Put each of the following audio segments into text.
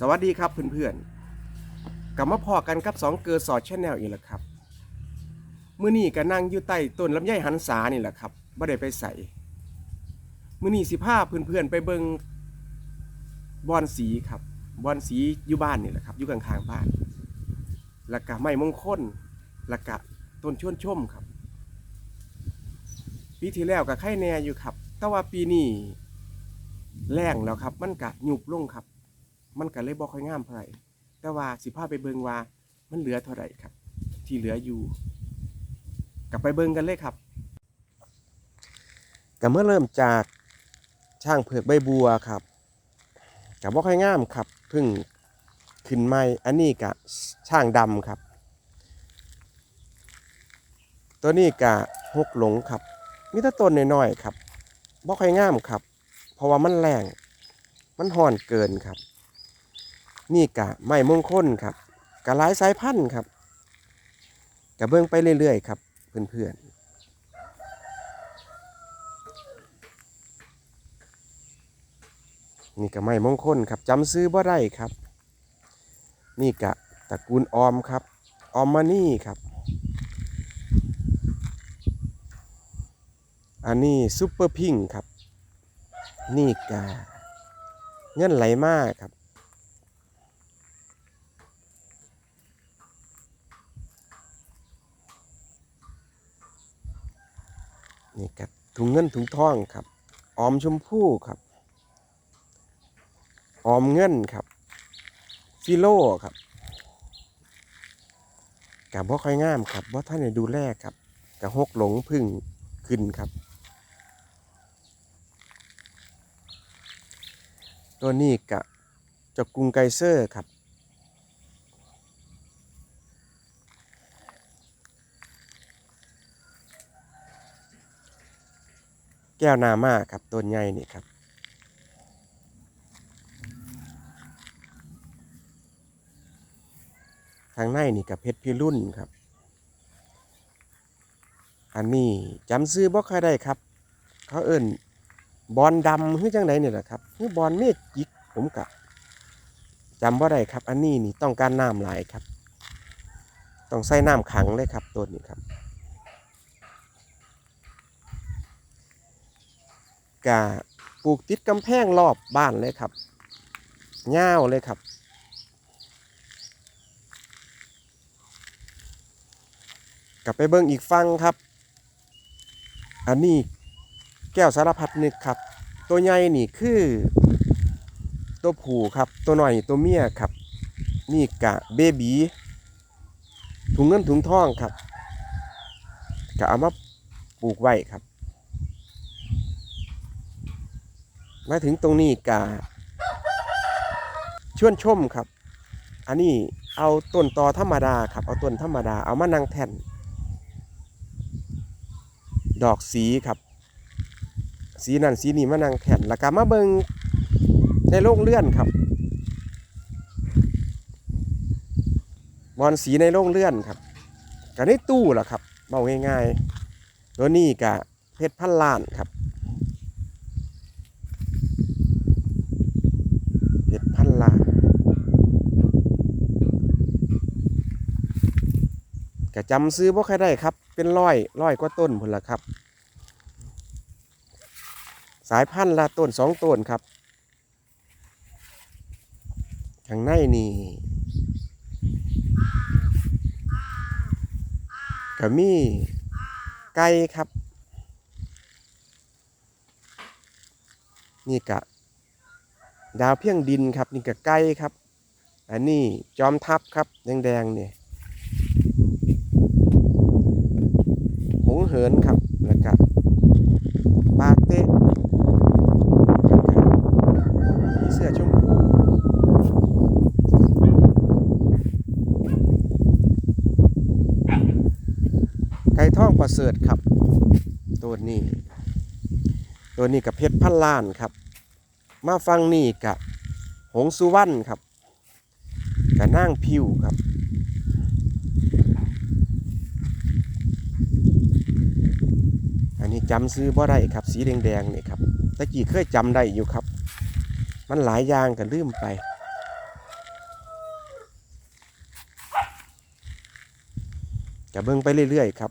สวัสดีครับเพื่อนๆกลับมาพอกันกับสองเกอร์สอดชแนลอีกแล้วครับเมื้อนี้ก็นั่งอยู่ใต้ต้นลำไยหันษานี่แหละครับบ่ได้ไปใส่เมื้อนี้สิพาเพื่อนๆไปเบิงบอนสีครับบอนสีอยู่บ้านนี่แหละครับอยู่ข้างๆบ้านแล้วก็ไม้มงคลแล้วก็ต้นชวนชมครับปีที่แล้วก็ไข่แน่อยู่ครับ แต่ว่าปีนี้แรงแล้วครับ มันกะหยุบลงครับ มันก็เลยบ่ค่อยงามเท่าไหร่แต่ว่าสิพาไปเบิงว่ามันเหลือเท่าไหร่ครับ ที่เหลืออยู่กลับไปเบิงกันเลยครับก็เมื่อเริ่มจากช่างเผือกใบบัวครับกับบ่ค่อยงามครับพึ่งขึ้นใหม่อันนี้กะช่างดำครับ ตัวนี้กะหกหลงครับมีแต่ต้นน้อยๆครับบ่ค่อยงามครับ เพราะว่ามันแรงมันห่อนเกินครับ นี่กะไม้มงคลครับกะหลายสายพันธุ์ครับกะเบิ่งไปเรื่อยๆครับเพื่อนๆนี่กะไม้มงคลครับจำซื้อบ่ได้ครับ นี่กะตระกูลออมครับ ออมมานี่ครับ อันนี้ซุปเปอร์พิงครับ นี่กาเงินไหลมากครับ นี่กับถุงเงินถุงทองครับออมชมพู่ครับออมเงินครับฟิโลครับกับบ่ค่อยงามครับบ่ท่านได้ดูแลครับกับหกหลงพึ่งขึ้นครับ ตัวนี้กะเจกกรุงไกเซอร์ครับ แก้วนามาครับต้นใหญ่นี่ครับทางในนี่กับเพชรพิรุ่นครับ อันนี้จำซื้อบ่ค่อยได้ครับ เขาเอิ้นบอลดำคือจังไดนี่แหละครับคือบอลเมฆจิกผมกะจำว่าได้ครับ อันนี้นี่ต้องการน้ำหลายครับ ต้องใส่น้ำขังเลยครับต้นนี้ครับ กะปลูกติดกำแพงรอบบ้านเลยครับเง่าเลยครับ กลับไปเบิ่งอีกฟังครับ อันนี้แก้วสารพัดนึกครับ ตัวใหญ่นี่คือ ตัวผู้ครับ ตัวหน่อยตัวเมียครับ นี่กะเบบีถุงเงินถุงทองครับกะเอามาปลูกไว้ครับ มาถึงตรงนี้กะชวนชมครับ อันนี้เอาต้นตอธรรมดาครับ เอาต้นธรรมดา เอามานั่งแท่น ดอกสีครับ สีนั่นสีนี้มานั่งแท่นแล้วก็มาเบิงในโรงเลื่อนครับบอลสีในโรงเลื่อนครับกับในตู้ล่ะครับเบาง่ายๆตัวนี้กับเพชรพันล้านครับเพชรพันล้าน ก็จำซื้อบ่ค่อยได้ครับ เป็นร้อยร้อยกว่าต้นพุ่นละครับ สายพันธุ์ละต้นสองต้นครับข้างในนี่ก็มีไก่ครับ นี่กะดาวเพียงดินครับ นี่กะไก่ครับ อันนี้จอมทัพครับ แดงๆเนี่ย หงเหินครับ แล้วก็ปาเต้มีเสื้อชมพูไก่ท่องประเสริฐครับ ตัวนี้ ตัวนี้กับเพชรพันล้านครับ มาฟังนี่กับหงสุวรรณครับกับนางพิวครับันนี้จำซื้อบ่ได้ครับ สีแดงๆนี่ครับตะกี้เคยจำได้อยู่ครับ มันหลายอย่างกันลืมไป จะเบิ่งไปเรื่อยๆครับ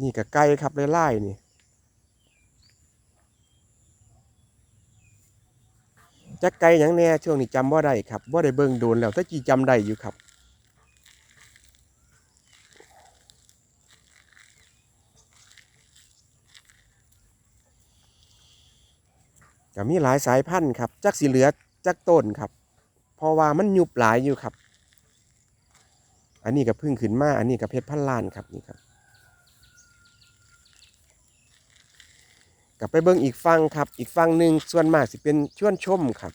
นี่กับไก่ครับไล่ๆนี่จะไก่ย่างแน่ช่วงนี้จำว่าได้ครับว่าได้เบิ่งโดนแล้วตะกี้จำได้อยู่ครับ ก็มีหลายสายพันธุ์ครับ จักสีเหลือจักต้นครับ เพราะว่ามันยุบหลายอยู่ครับ อันนี้ก็เพึ่งขึ้นมา อันนี้ก็เพชรพันล้านครับนี่ครับกลับไปเบิ่งอีกฟังครับ อีกฟังหนึ่งส่วนมากสิเป็นชวนชมครับ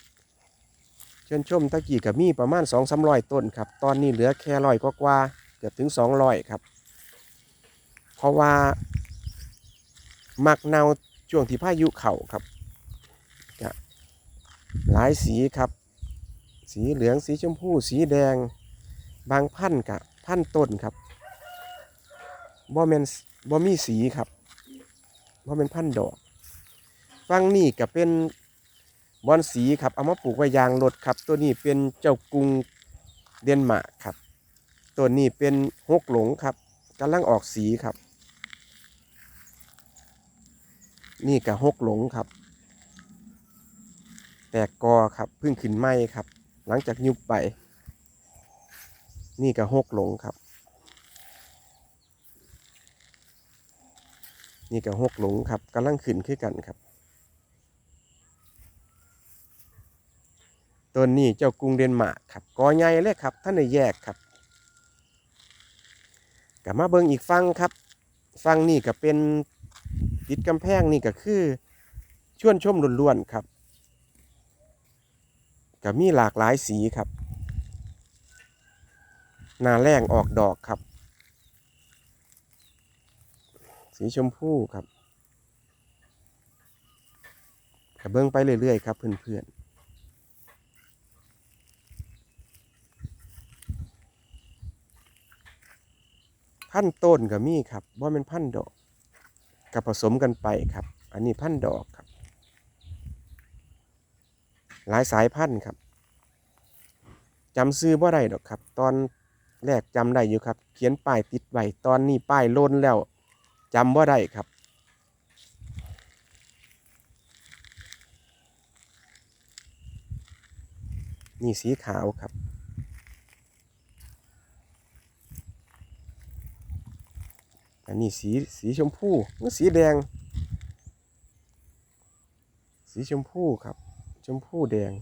ชวนชมตะกี้ก็มีประมาณสองสามร้อยต้นครับ ตอนนี้เหลือแค่ร้อยกว่าเกือบถึงสองร้อยครับ เพราะว่ามักเนาช่วงที่พายุเข่าครับ หลายสีครับ สีเหลืองสีชมพูสีแดง บางพันธุ์กับพันธุ์ต้นครับบ่แมนบ่มีสีครับบ่เป็นพันธุ์ดอกฟังนี่ก็เป็นบอนสีครับเอามาปลูกไว้ยางรถครับ ตัวนี้เป็นเจ้ากุงเดนมาร์กครับ ตัวนี้เป็นฮกหลงครับกำลังออกสีครับ นี่กับฮกหลงครับ กกอครับพิ่งขึ้นไหมครับ หลังจากยุบไป นี่ก็หกหลงครับ นี่ก็หกหลงครับกำลังขึ้นขึ้นกันครับต้นนี้เจ้ากรุงเดนมาร์กครับกอใหญ่เลยครับท่านได้แยกครับกลับมาเบิ่งอีกฟังครับฟังนี่ก็เป็นติดกำแพงนี่ก็คือชวนชมล้วนๆครับ ก็มีหลากหลายสีครับหนาแรงออกดอกครับ สีชมพูครับกระเบื้องไปเรื่อยๆครับเพื่อนๆพันต้นก็มีครับว่าเป็นพันดอกกับผสมกันไปครับ อันนี้พันดอก หลายสายพันธุ์ครับจำซื้อบ่ได้ดอกครับ ตอนแรกจำได้อยู่ครับ เขียนป้ายติดไว้ตอนนี้ป้ายล้นแล้วจำบ่ได้ครับ นี่สีขาวครับอันนี้สีสีชมพูนี่สีแดง สีชมพูครับ ชมพูแดง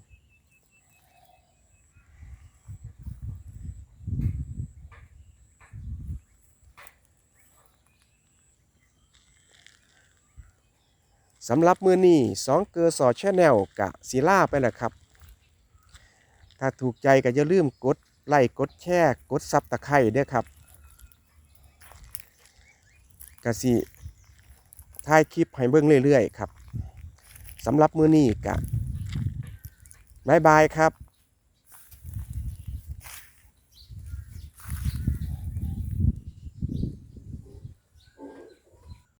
สำหรับมือนี้สองเกอร์สอแชแนลกะศิล่าไปแล้วครับ ถ้าถูกใจก็อย่าลืมกดไลค์กดแชร์กดซับตะไคร้ด้วยครับกะสิถ่ายคลิปให้เบิ่งเรื่อยๆครับสำหรับมือนี้กะ บายบายครับ